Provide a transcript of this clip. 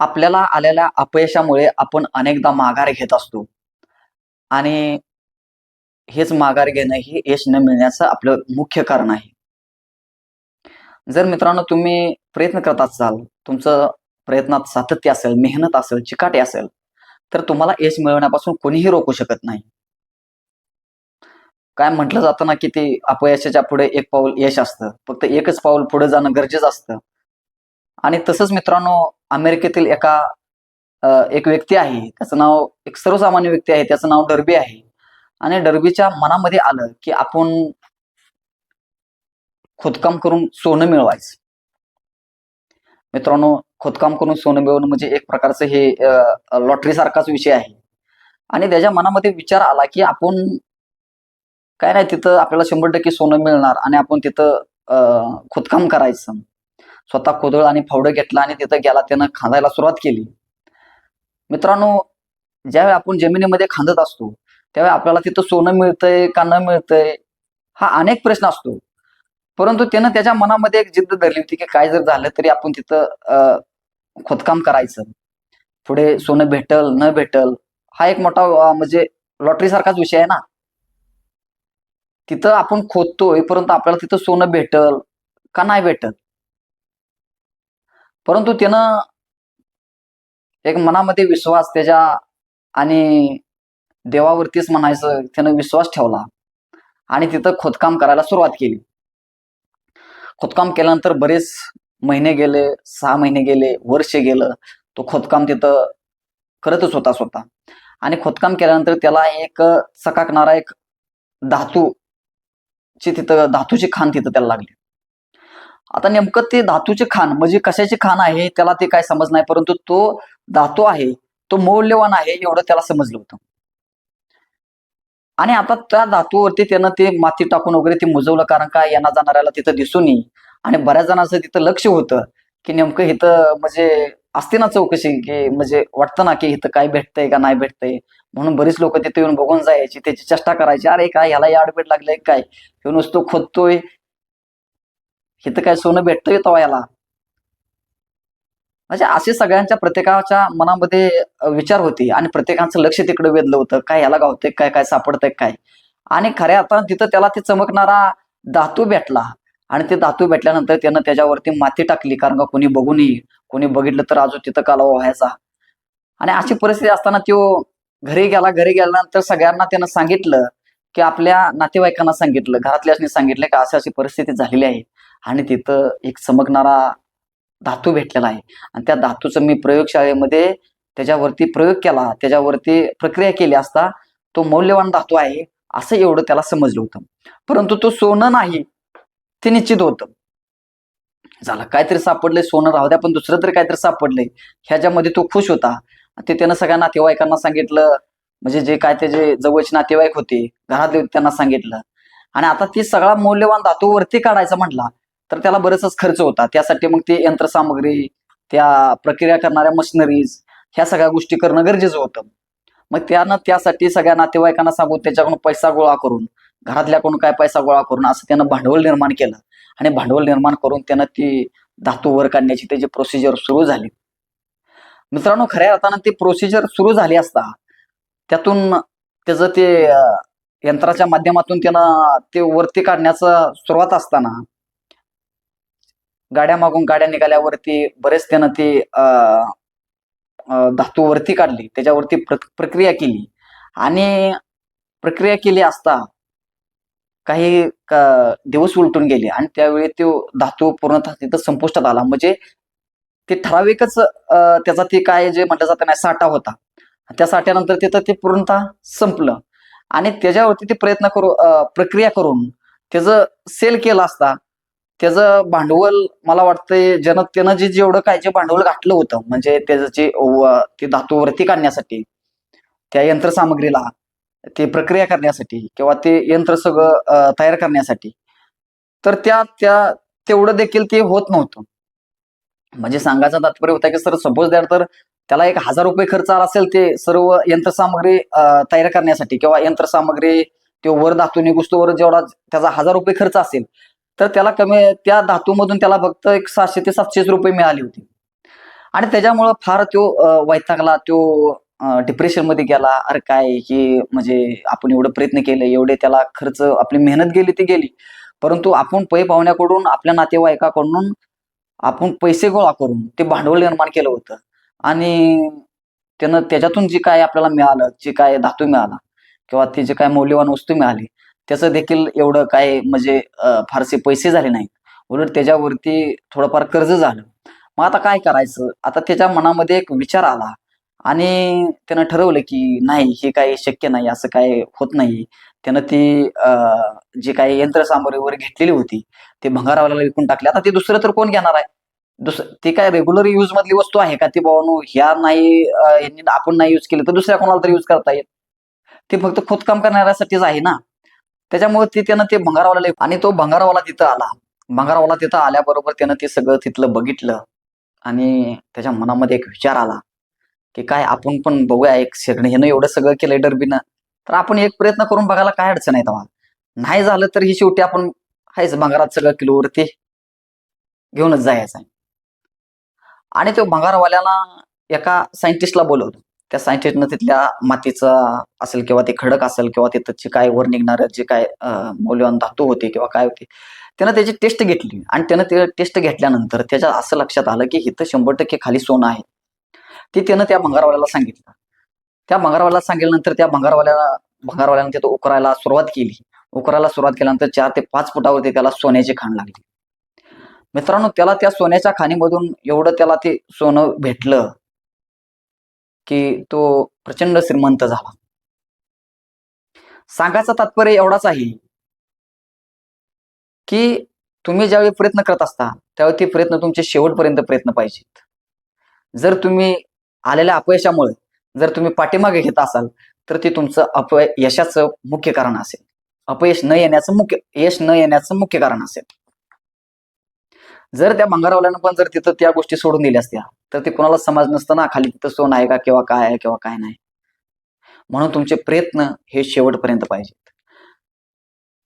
आपल्याला आलेल्या अपयशामुळे आपण अनेकदा माघार घेत असतो. आणि हेच माघार घेणं हे यश न मिळण्याचं आपलं मुख्य कारण आहे. जर मित्रांनो तुम्ही प्रयत्न करत असाल तुमचं प्रयत्नात सातत्य असेल मेहनत असेल चिकाटी असेल तर तुम्हाला यश मिळवण्यापासून कोणीही रोखू शकत नाही. काय म्हटलं जातं ना की ते अपयशाच्या पुढे एक पाऊल यश असतं. फक्त एकच पाऊल पुढे जाणं गरजेचं असतं. आणि तसंच मित्रांनो अमेरिकेतील एका एक व्यक्ती आहे. त्याचं नाव एक सर्वसामान्य व्यक्ती आहे. त्याचं नाव डर्बी आहे. आणि डर्बीच्या मनामध्ये आलं की आपण खोदकाम करून सोनं मिळवायचं. मित्रांनो खोदकाम करून सोनं मिळवणं म्हणजे एक प्रकारचं हे लॉटरी सारखाच विषय आहे. आणि त्याच्या मनामध्ये विचार आला की आपण काय नाही तिथं आपल्याला शंभर टक्के सोनं मिळणार आणि आपण तिथं खोदकाम करायचं. स्वतः कोदळ आणि फावडं घेतला आणि तिथं गेला त्यानं खांदायला सुरुवात केली. मित्रांनो ज्यावेळी आपण जमिनीमध्ये खांदत असतो त्यावेळी आपल्याला तिथं सोनं मिळतंय का न मिळतंय हा अनेक प्रश्न असतो. परंतु त्यानं त्याच्या मनामध्ये एक जिद्द धरली होती की काय जर झालं तरी आपण तिथं अं खोदकाम करायचं. पुढे सोनं भेटल न भेटल हा एक मोठा म्हणजे लॉटरी सारखाच विषय आहे ना. तिथं आपण खोदतोय परंतु आपल्याला तिथं सोनं भेटल का नाही भेटल परंतु त्यानं एक मनामध्ये विश्वास त्याच्या आणि देवावरतीच म्हणायचं त्यानं विश्वास ठेवला. आणि तिथं खोदकाम करायला सुरुवात केली. खोदकाम केल्यानंतर बरेच महिने गेले सहा महिने गेले वर्ष गेलं. तो खोदकाम तिथं करतच होता स्वतः. आणि खोदकाम केल्यानंतर त्याला एक चकाकणारा एक धातू ची तिथं धातूची खाण तिथं त्याला लागली. आता नेमकं ते धातूचे खाण म्हणजे कशाचे खाण आहे त्याला ते काय समज नाही परंतु तो धातू आहे तो मौल्यवान आहे एवढं त्याला समजलं होतं. आणि आता त्या धातूवरती त्यानं ते माती टाकून वगैरे ते मुजवलं कारण का यांना जाणाऱ्याला तिथं दिसून येईल. आणि बऱ्याच जणांचं तिथं लक्ष होतं की नेमकं इथं म्हणजे असते ना चौकशी की म्हणजे वाटतं ना की इथं काय भेटतंय का नाही भेटतंय. म्हणून बरीच लोक तिथे येऊन बघून जायची त्याची चेष्टा करायची अरे काय ह्याला आडबेड लागलंय काय? हे नुसतं खोदतोय इथं काय सोनं भेटतं येतो याला. म्हणजे असे सगळ्यांच्या प्रत्येकाच्या मनामध्ये विचार होते. आणि प्रत्येकाचं लक्ष तिकडे वेधलं होतं. काय याला गावतंय काय काय सापडतंय काय? आणि खऱ्या अर्थानं तिथं त्याला ते चमकणारा धातू भेटला. आणि ते धातू भेटल्यानंतर त्यानं त्याच्यावरती माती टाकली. कारण का कोणी बघू नये कोणी बघितलं तर अजून तिथं कालावा व्हायचा. आणि अशी परिस्थिती असताना तो घरी गेला. घरी गेल्यानंतर सगळ्यांना त्यानं सांगितलं की आपल्या नातेवाईकांना सांगितलं घरातल्यासनी सांगितलं की अशी अशी परिस्थिती झालेली आहे. आणि तिथं एक चमकणारा धातू भेटलेला आहे. आणि त्या धातूचं मी प्रयोगशाळेमध्ये त्याच्यावरती प्रयोग केला. त्याच्यावरती प्रक्रिया केली असता तो मौल्यवान धातू आहे असं एवढं त्याला समजलं होतं. परंतु तो सोनं नाही ते निश्चित होतं. झालं काहीतरी सापडलंय सोनं राहू द्या पण दुसरं तरी काहीतरी सापडलंय. ह्याच्यामध्ये तो खुश होता. ते त्यानं सगळ्या नातेवाईकांना सांगितलं. म्हणजे जे काय त्याचे जवळचे नातेवाईक होते घरातले त्यांना सांगितलं. आणि आता ती सगळा मौल्यवान धातू वरती काढायचा म्हटला तर त्याला बरेचच खर्च होता त्यासाठी मग ते यंत्रसामग्री त्या प्रक्रिया करणाऱ्या मशिनरीज ह्या सगळ्या गोष्टी करणं गरजेचं होतं. मग त्यानं त्यासाठी सगळ्या नातेवाईकांना सांगून त्याच्याकडून पैसा गोळा करून घरातल्याकडून काय पैसा गोळा करून असं त्यानं भांडवल निर्माण केलं. आणि भांडवल निर्माण करून त्यानं ती धातू वर काढण्याची त्याची प्रोसिजर सुरू झाली. मित्रांनो खऱ्या अर्थानं ती प्रोसिजर सुरू झाली असता त्यातून त्याचं ते यंत्राच्या माध्यमातून त्यानं ते वरती काढण्याचा सुरुवात असताना गाड्या मागून गाड्या निघाल्यावरती बरेच त्यानं ते अं, धातू वरती काढली. त्याच्यावरती प्र- प्रक्रिया केली. आणि प्रक्रिया केली असता काही का दिवस उलटून गेले. आणि त्यावेळी तो धातू पूर्णतः तिथं संपुष्टात आला. म्हणजे ते ठराविकच त्याचा ते काय जे म्हटलं जातं नाही साठा होता. त्या साठ्यानंतर तिथं ते पूर्णतः संपलं. आणि त्याच्यावरती ते प्रयत्न करू प्रक्रिया करून त्याचं सेल केलं असता त्याचं भांडवल मला वाटतंय जन त्यानं जे जेवढं काय जे भांडवल घातलं होतं म्हणजे त्याचं जे ते धातू वरती काढण्यासाठी त्या यंत्रसामग्रीला ते प्रक्रिया करण्यासाठी किंवा ते यंत्र सगळं तयार करण्यासाठी तर त्या त्या तेवढं देखील ते होत नव्हतं. म्हणजे सांगायचं तात्पर्य होता की सर सपोज द्या तर त्याला एक हजार रुपये खर्च आला असेल ते सर्व यंत्रसामग्री तयार करण्यासाठी किंवा यंत्रसामग्री ते वर धातू निघुस्तोवर जेवढा त्याचा हजार रुपये खर्च असेल तर त्याला कमी त्या धातूमधून त्याला फक्त एक सातशे ते सातशेच रुपये मिळाले होते. आणि त्याच्यामुळं फार तो वैतागला तो डिप्रेशनमध्ये गेला. अरे काय हे म्हणजे आपण एवढं प्रयत्न केले एवढे त्याला खर्च आपली मेहनत गेली ती गेली. परंतु आपण पै पाहुण्याकडून आपल्या नातेवाईकाकडून आपण पैसे गोळा करून ते भांडवल निर्माण केलं होतं. आणि त्यानं त्याच्यातून जे काय आपल्याला मिळालं जे काय धातू मिळाला किंवा ते जे काय मौल्यवान वस्तू मिळाली त्याचं देखील एवढं काय म्हणजे फारसे पैसे झाले नाहीत. उलट त्याच्यावरती थोडंफार कर्ज झालं. मग आता काय करायचं? आता त्याच्या मनामध्ये एक विचार आला आणि त्यानं ठरवलं की नाही हे काही शक्य नाही असं काय होत नाही. त्यानं ती जी काही यंत्रसामग्री वगैरे घेतलेली होती ते भंगारावाला विकून टाकली. आता ते दुसरं तर कोण घेणार आहे? दुसरं ती काय रेग्युलर यूज मधली वस्तू आहे का? ती बाबांनो ह्या नाही यांनी आपण नाही यूज केली तर दुसऱ्या कोणाला तरी यूज करता येईल. ते फक्त खोदकाम करणाऱ्यासाठीच आहे ना? त्याच्यामुळे ते त्यानं ते भंगारवाल्याला आणि तो भंगारवाला तिथं आला. भंगारवाला तिथं आल्याबरोबर त्यानं ते सगळं तिथलं बघितलं आणि त्याच्या मनामध्ये एक विचार आला की काय आपण पण बघूया एक सेकंड ह्यानं एवढं सगळं केलं डरबीनं. तर आपण एक प्रयत्न करून बघायला काय अडचण आहे तेव्हा? नाही झालं तर ही शेवटी आपण हायच भंगारात सगळं किलोवरती घेऊनच जायचं आहे. आणि तो भंगारवाल्याला एका सायंटिस्टला बोलवलं. त्या सायंटिस्टनं तिथल्या मातीचा असेल किंवा ते खडक असेल किंवा तिथं जे काय वर निघणार जे काय मौल्यवान धातू होते किंवा काय होते त्यानं त्याची टेस्ट घेतली. आणि त्यानं ते टेस्ट घेतल्यानंतर त्याच्या असं लक्षात आलं की इथं शंभर टक्के खाली सोनं आहे. ते त्यानं त्या भंगारवाल्याला सांगितलं. त्या भंगारवाल्याला सांगितल्यानंतर त्या भंगारवाल्याला भंगारवाल्यानं तिथं उकरायला सुरुवात केली. उकरायला सुरुवात केल्यानंतर चार ते पाच फुटावरती त्याला सोन्याची खाण लागली. मित्रांनो त्याला त्या सोन्याच्या खाणीमधून एवढं त्याला ते सोनं भेटलं. की तो प्रचंड श्रीमंत झाला. सांगायचं तात्पर्य एवढाच आहे की तुम्ही ज्यावेळी प्रयत्न करत असता त्यावेळी ते प्रयत्न तुमचे शेवटपर्यंत प्रयत्न पाहिजेत. जर तुम्ही आलेल्या अपयशामुळे जर तुम्ही पाठीमागे घेत असाल तर ते तुमचं अपय यशाचं मुख्य कारण असेल. अपयश न येण्याचं मुख्य यश न येण्याचं मुख्य कारण असेल. जर त्या भंगारावल्यानं पण जर तिथं त्या गोष्टी सोडून दिल्या असत्या तर ते कोणाला समज नसतं ना खाली तिथं सोन आहे का किंवा काय आहे किंवा काय नाही. म्हणून तुमचे प्रयत्न हे शेवटपर्यंत पाहिजेत